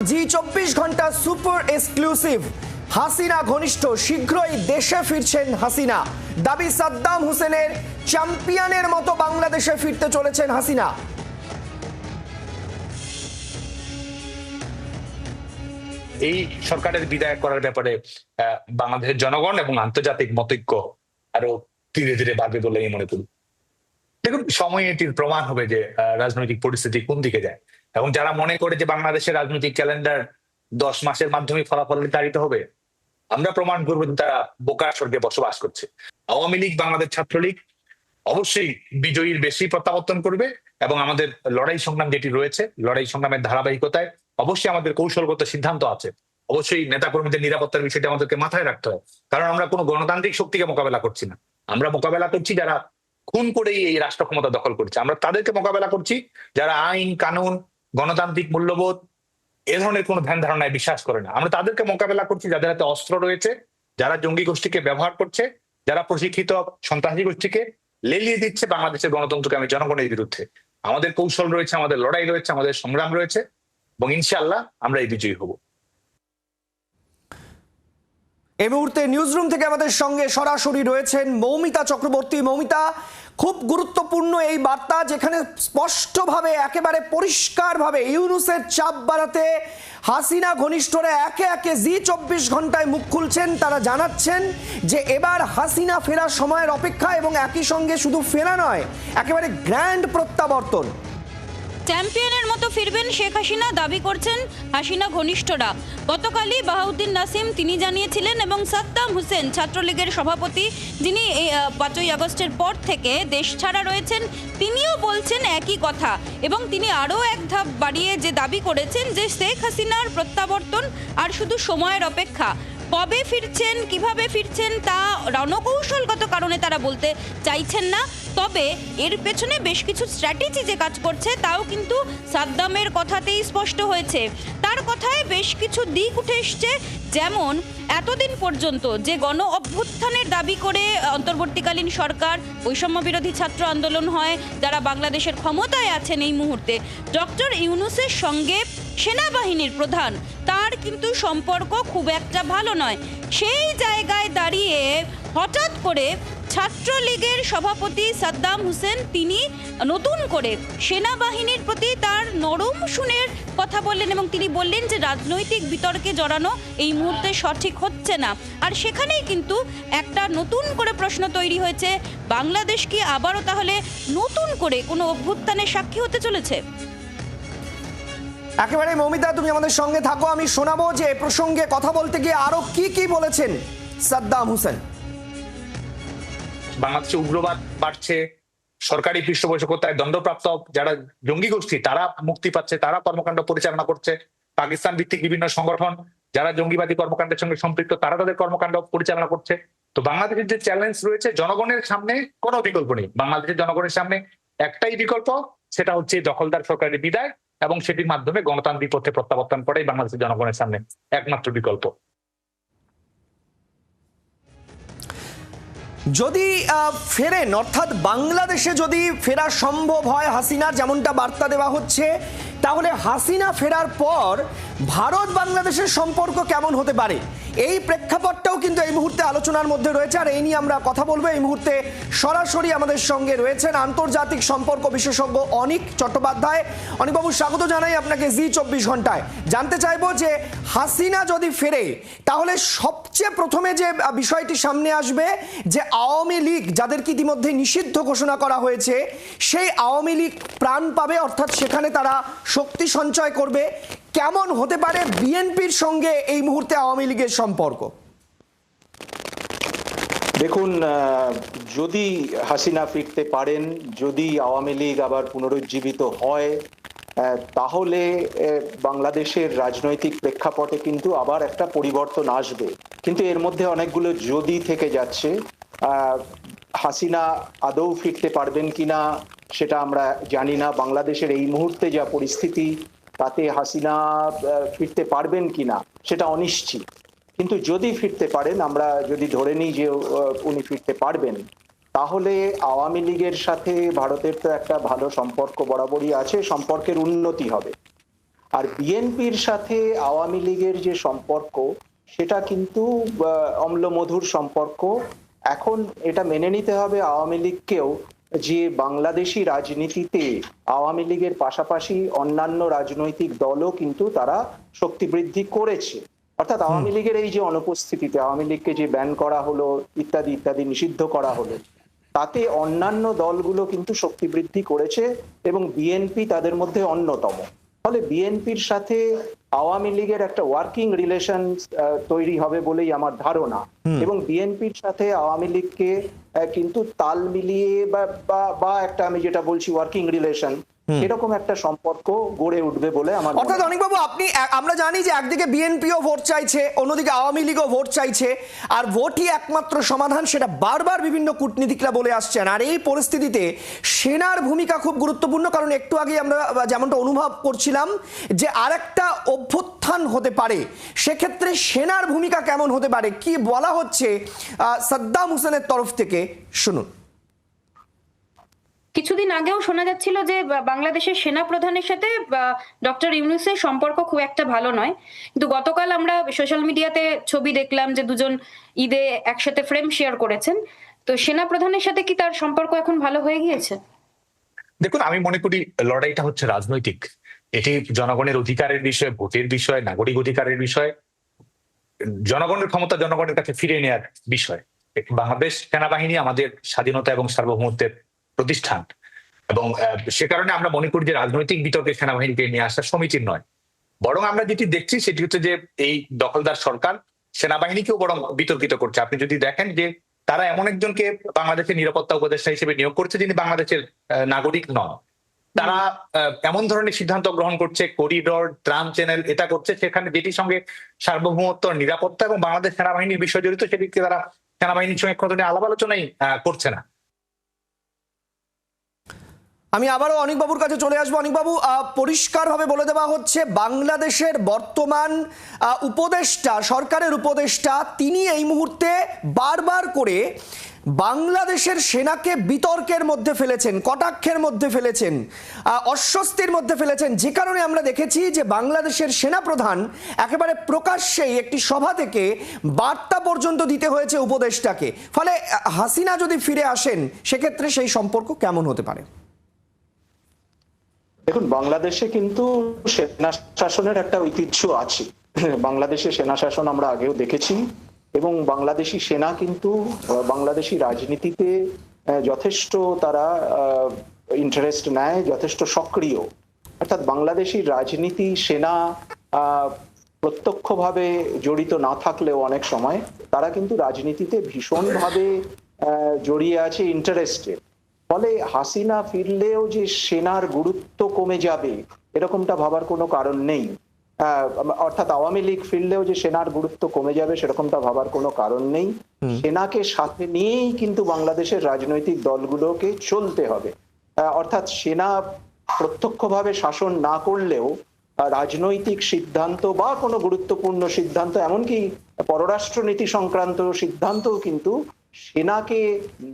জি চব্বিশ ঘণ্টা super exclusive. Hasina ঘনিষ্ঠ, শীঘ্রই দেশে ফিরছেন হাসিনা। দাবি সাদ্দাম হোসেনের, চ্যাম্পিয়নের মতো বাংলাদেশে ফিরতে চলেছেন হাসিনা। এই সরকারের বিদায় করার ব্যাপারে বাংলাদেশের জনগণ এবং আন্তর্জাতিক মতৈক্য আরও ধীরে ধীরে বাড়বে বলে আমি মনে করি। দেখুন সময় এটির প্রমাণ হবে যে রাজনৈতিক পরিস্থিতি কোন দিকে যায়। এবং যারা মনে করে যে বাংলাদেশের রাজনৈতিক ক্যালেন্ডার দশ মাসের মাধ্যমে ফলাফল নির্ধারিত হবে, আমরা প্রমাণ করব তারা বোকার স্বর্গে বসবাস করছে। আওয়ামী লীগ, বাংলাদেশ ছাত্রলীগ অবশ্যই বিজয়ীর বেশি প্রত্যাবর্তন করবে এবং আমাদের লড়াই সংগ্রাম যেটি রয়েছে, লড়াই সংগ্রামের ধারাবাহিকতায় অবশ্যই আমাদের কৌশলগত সিদ্ধান্ত আছে। অবশ্যই নেতাকর্মীদের নিরাপত্তার বিষয়টি আমাদেরকে মাথায় রাখতে হয় কারণ আমরা কোনো গণতান্ত্রিক শক্তিকে মোকাবেলা করছি না। আমরা মোকাবেলা করছি যারা খুন করেই এই রাষ্ট্র ক্ষমতা দখল করছে। আমরা তাদেরকে মোকাবেলা করছি যারা আইন, কানুন গণতান্ত্রিক মূল্যবোধ, এ ধরনের কোনো ধ্যান ধারণায় বিশ্বাস করে না। আমরা তাদেরকে মোকাবেলা করছি, যাদের হাতে অস্ত্র রয়েছে, যারা জঙ্গি গোষ্ঠীকে ব্যবহার করছে, যারা প্রশিক্ষিত সন্ত্রাসী গোষ্ঠীকে লেলিয়ে দিচ্ছে বাংলাদেশের গণতন্ত্রকে আমি জনগণের বিরুদ্ধে। আমাদের কৌশল রয়েছে, আমাদের লড়াই রয়েছে, আমাদের সংগ্রাম রয়েছে, এবং ইনশাআল্লাহ আমরা এই বিজয়ী হব। এই মুহূর্তে নিউজরুম থেকে আমাদের সঙ্গে সরাসরি রয়েছেন মৌমিতা চক্রবর্তী। মৌমিতা খুব গুরুত্বপূর্ণ এই বার্তা যেখানে স্পষ্টভাবে, একেবারে পরিষ্কারভাবে ইউনুসের চাপ বাড়াতে হাসিনা ঘনিষ্ঠরা একে একে জি চব্বিশ ঘন্টায় মুখ খুলছেন। তারা জানাচ্ছেন যে এবার হাসিনা ফেরার সময়ের অপেক্ষা এবং একই সঙ্গে শুধু ফেরা নয়, একেবারে গ্র্যান্ড প্রত্যাবর্তন। চ্যাম্পিয়নের মতো ফিরবেন শেখ হাসিনা দাবি করছেন হাসিনা ঘনিষ্ঠরা। গতকালই বাহাউদ্দিন নাসিম তিনি জানিয়েছিলেন এবং সাদ্দাম হুসেন ছাত্রলীগের সভাপতি, যিনি এই পাঁচই আগস্টের পর থেকে দেশ ছাড়া রয়েছেন, তিনিও বলছেন একই কথা এবং তিনি আরও এক ধাপ বাড়িয়ে যে দাবি করেছেন যে শেখ হাসিনার প্রত্যাবর্তন আর শুধু সময়ের অপেক্ষা। কবে ফিরছেন, কীভাবে ফিরছেন তা রণকৌশলগত কারণে তারা বলতে চাইছেন না। তবে এর পেছনে বেশ কিছু স্ট্র্যাটেজি যে কাজ করছে, তাও কিন্তু সাদ্দামের কথাতেই স্পষ্ট হয়েছে। তার কথায় বেশ কিছু দিক উঠে এসছে, যেমন এতদিন পর্যন্ত যে গণ অভ্যুত্থানের দাবি করে অন্তর্বর্তীকালীন সরকার, বৈষম্য বিরোধী ছাত্র আন্দোলন হয়, যারা বাংলাদেশের ক্ষমতায় আছেন এই মুহূর্তে। ডক্টর ইউনুসের সঙ্গে সেনাবাহিনীর প্রধান কিন্তু সম্পর্ক খুব একটা ভালো নয়। সেই জায়গায় দাঁড়িয়ে হঠাৎ করে ছাত্রলীগের সভাপতি সাদ্দাম হোসেন তিনি নতুন করে সেনাবাহিনীর প্রতি তার নরম সুনের কথা বললেন এবং তিনি বললেন যে রাজনৈতিক বিতর্কে জড়ানো এই মুহূর্তে সঠিক হচ্ছে না। আর সেখানেই কিন্তু একটা নতুন করে প্রশ্ন তৈরি হয়েছে, বাংলাদেশ কি আবারও তাহলে নতুন করে কোনো অভ্যুত্থানের সাক্ষী হতে চলেছে? একেবারে মৌমিতা, তুমি আমাদের সঙ্গে থাকো। আমি শোনাবো যে প্রসঙ্গে কথা বলতে গিয়ে আরও কি কি বলেছেন সাদ্দাম হোসেন। বাংলাদেশে উগ্রবাদ বাড়ছে, সরকারি পৃষ্ঠপোষকতায় দণ্ডপ্রাপ্ত যারা জঙ্গি গোষ্ঠী, তারা মুক্তি পাচ্ছে, তারা কর্মকাণ্ড পরিচালনা করছে। পাকিস্তান ভিত্তিক বিভিন্ন সংগঠন যারা জঙ্গিবাদী কর্মকাণ্ডের সঙ্গে সম্পৃক্ত, তারা তাদের কর্মকাণ্ড পরিচালনা করছে। তো বাংলাদেশের যে চ্যালেঞ্জ রয়েছে, জনগণের সামনে কোনো বিকল্প নেই। বাংলাদেশের জনগণের সামনে একটাই বিকল্প, সেটা হচ্ছে দখলদার সরকারের বিদায়। এবং সেটির মাধ্যমে গণতান্ত্রিক পথে প্রত্যাবর্তন করে বাংলাদেশের জনগণের সামনে একমাত্র বিকল্প। যদি ফেরেন, অর্থাৎ বাংলাদেশে যদি ফেরা সম্ভব হয় হাসিনার, যেমনটা বার্তা দেওয়া হচ্ছে তাহলে হাসিনা ফেরার পর ভারত বাংলাদেশের সম্পর্ক কেমন হতে পারে? এই প্রেক্ষাপটটাও কিন্তু এই মুহূর্তে আলোচনার মধ্যে রয়েছে, আর এই নিয়ে আমরা কথা বলব। এই মুহূর্তে সরাসরি আমাদের সঙ্গে রয়েছেন আন্তর্জাতিক সম্পর্ক বিশেষজ্ঞ অনিক চট্টোপাধ্যায়। অনিকবাবু, স্বাগত জানাই আপনাকে জি চব্বিশ ঘন্টায়। জানতে চাইব যে হাসিনা যদি ফেরে, তাহলে সবচেয়ে প্রথমে যে বিষয়টি সামনে আসবে, যে আওয়ামী লীগ, যাদেরকে ইতিমধ্যে নিষিদ্ধ ঘোষণা করা হয়েছে, সেই আওয়ামী লীগ প্রাণ পাবে, অর্থাৎ সেখানে তারা শক্তি সঞ্চয় করবে। কেমন হতে পারে বিএনপির সঙ্গে এই মুহূর্তে আওয়ামী লীগের সম্পর্ক? দেখুন যদি হাসিনা ফিরতে পারেন, যদি আওয়ামী লীগ আবার পুনরুজ্জীবিত হয় তাহলে বাংলাদেশের রাজনৈতিক প্রেক্ষাপটে কিন্তু আবার একটা পরিবর্তন আসবে। কিন্তু এর মধ্যে অনেকগুলো যদি থেকে যাচ্ছে হাসিনা আদৌ ফিরতে পারবেন কিনা সেটা আমরা জানি না। বাংলাদেশের এই মুহূর্তে যা পরিস্থিতি, তাতে হাসিনা ফিরতে পারবেন কিনা, সেটা অনিশ্চিত। কিন্তু যদি ফিরতে পারেন, আমরা যদি ধরে নিই যে উনি ফিরতে পারবেন, তাহলে আওয়ামী লীগের সাথে ভারতের তো একটা ভালো সম্পর্ক বরাবরই আছে, সম্পর্কের উন্নতি হবে। আর বিএনপির সাথে আওয়ামী লীগের যে সম্পর্ক, সেটা কিন্তু অম্লমধুর সম্পর্ক। এখন এটা মেনে নিতে হবে আওয়ামী লীগকেও। যে বাংলাদেশি রাজনীতিতে আওয়ামী লীগের পাশাপাশি অন্যান্য রাজনৈতিক দলও কিন্তু তারা শক্তি বৃদ্ধি করেছে। অর্থাৎ আওয়ামী লীগের এই যে অনুপস্থিতিতে আওয়ামী লীগকে যে ব্যান করা হলো ইত্যাদি ইত্যাদি নিষিদ্ধ করা হলো তাতে অন্যান্য দলগুলো কিন্তু শক্তি বৃদ্ধি করেছে এবং বিএনপি তাদের মধ্যে অন্যতম। ফলে বিএনপির সাথে আওয়ামী লীগের একটা ওয়ার্কিং রিলেশন তৈরি হবে বলেই আমার ধারণা। এবং বিএনপির সাথে আওয়ামী লীগকে কিন্তু তাল মিলিয়ে বা বা একটা আমি যেটা বলছি ওয়ার্কিং রিলেশন এরকম একটা সম্পর্ক গড়ে উঠবে বলে আমার অর্থাৎ। অনেকবাবু আপনি আমরা জানি যে একদিকে বিএনপিও ভোট চাইছে অন্যদিকে আওয়ামী লীগও ভোট চাইছে আর ভোটই একমাত্র সমাধান সেটা বারবার বিভিন্ন কূটনীতিকরা বলে আসছেন। আর এই পরিস্থিতিতে সেনার ভূমিকা খুব গুরুত্বপূর্ণ কারণ একটু আগে আমরা যেমনটা অনুভব করছিলাম যে আরেকটা অভ্যুত্থান হতে পারে সেক্ষেত্রে সেনার ভূমিকা কেমন হতে পারে কি বলা হচ্ছে আহ, সাদ্দাম হোসেনের তরফ থেকে শুনুন। কিছুদিন আগেও শোনা যাচ্ছিল যে বাংলাদেশের সেনা প্রধানের সাথে ডক্টর ইউনুসের সম্পর্ক খুব একটা ভালো নয়। কিন্তু গতকাল আমরা সোশ্যাল মিডিয়াতে ছবি দেখলাম যে দুজন ঈদে একসাথে ফ্রেম শেয়ার করেছেন। তো সেনা প্রধানের সাথে কি তার সম্পর্ক এখন ভালো হয়ে গিয়েছে? দেখুন, আমি মনে করি লড়াইটা হচ্ছে রাজনৈতিক। এটি জনগণের অধিকারের বিষয়, ভোটের বিষয়, নাগরিক অধিকারের বিষয়। জনগণের ক্ষমতা জনগণের কাছে ফিরে নেওয়ার বিষয়। বাংলাদেশ সেনাবাহিনী আমাদের স্বাধীনতা এবং সার্বভৌমত্বের প্রতিষ্ঠান। এবং সে কারণে আমরা মনে করি যে রাজনৈতিক বিতর্কে সেনাবাহিনীকে নিয়ে আসা সমীচীন নয়। বরং আমরা যেটি দেখছি সেটি হচ্ছে যে এই দখলদার সরকার সেনাবাহিনীকেও বরং বিতর্কিত করছে। আপনি যদি দেখেন যে তারা এমন একজনকে বাংলাদেশের নিরাপত্তা উপদেষ্টা হিসেবে নিয়োগ করছে যিনি বাংলাদেশের নাগরিক নন। তারা এমন ধরনের সিদ্ধান্ত গ্রহণ করছে, করিডোর, ট্রাম চ্যানেল এটা করছে, সেখানে যেটির সঙ্গে সার্বভৌমত্ব, নিরাপত্তা এবং বাংলাদেশ সেনাবাহিনীর বিষয় জড়িত সেটিকে তারা সেনাবাহিনীর সঙ্গে কতদিন আলাপ আলোচনাই করছে না। আমি আবারও অনিকবাবুর কাছে চলে আসব। অনিকবাবু পরিষ্কারভাবে বলে দেওয়া হচ্ছে, বাংলাদেশের বর্তমান উপদেষ্টা, সরকারের উপদেষ্টা, তিনি এই মুহূর্তে বারবার করে বাংলাদেশের সেনাকে বিতর্কের মধ্যে ফেলেছেন, কটাক্ষের মধ্যে ফেলেছেন অস্বস্তির মধ্যে ফেলেছেন। যে কারণে আমরা দেখেছি যে বাংলাদেশের সেনাপ্রধান একেবারে প্রকাশ্যেই একটি সভা থেকে বার্তা পর্যন্ত দিতে হয়েছে উপদেষ্টাকে। ফলে হাসিনা যদি ফিরে আসেন, সেক্ষেত্রে সেই সম্পর্ক কেমন হতে পারে? দেখুন, বাংলাদেশে কিন্তু সেনা শাসনের একটা ঐতিহ্য আছে। বাংলাদেশে সেনা শাসন আমরা আগেও দেখেছি এবং বাংলাদেশি সেনা কিন্তু বাংলাদেশি রাজনীতিতে যথেষ্ট তারা ইন্টারেস্ট নেয়, যথেষ্ট সক্রিয়। অর্থাৎ বাংলাদেশি রাজনীতি সেনা প্রত্যক্ষভাবে জড়িত না থাকলেও অনেক সময় তারা কিন্তু রাজনীতিতে ভীষণভাবে জড়িয়ে আছে ইন্টারেস্টেড ফলে হাসিনা ফিরলেও যে সেনার গুরুত্ব কমে যাবে এরকমটা ভাবার কোনো কারণ নেই। অর্থাৎ আওয়ামী লীগ ফিরলেও যে সেনার গুরুত্ব কমে যাবে সেরকমটা ভাবার কোনো কারণ নেই। সেনাকে সাথে নিয়েই কিন্তু বাংলাদেশের রাজনৈতিক দলগুলোকে চলতে হবে। অর্থাৎ সেনা প্রত্যক্ষভাবে শাসন না করলেও রাজনৈতিক সিদ্ধান্ত বা কোনো গুরুত্বপূর্ণ সিদ্ধান্ত এমনকি পররাষ্ট্রনীতি সংক্রান্ত সিদ্ধান্তও কিন্তু সেনাকে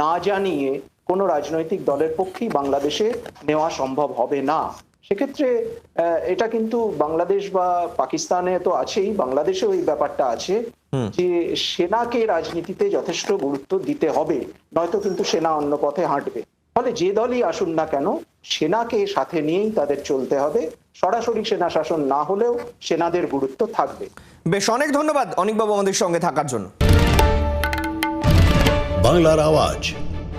না জানিয়ে কোনো রাজনৈতিক দলের পক্ষেই বাংলাদেশে নেওয়া সম্ভব হবে না। সেক্ষেত্রে আহ, এটা কিন্তু বাংলাদেশ বা পাকিস্তানে তো আছেই বাংলাদেশেও এই ব্যাপারটা আছে যে সেনাকে রাজনীতিতে যথেষ্ট গুরুত্ব দিতে হবে নয়তো কিন্তু সেনা অন্য পথে হাঁটবে। ফলে যে দলই আসুন না কেন সেনাকে সাথে নিয়েই তাদের চলতে হবে। সরাসরি সেনা শাসন না হলেও সেনাদের গুরুত্ব থাকবে। বেশ অনেক ধন্যবাদ অনেকবাবু আমাদের সঙ্গে থাকার জন্য। বাংলার আওয়াজ।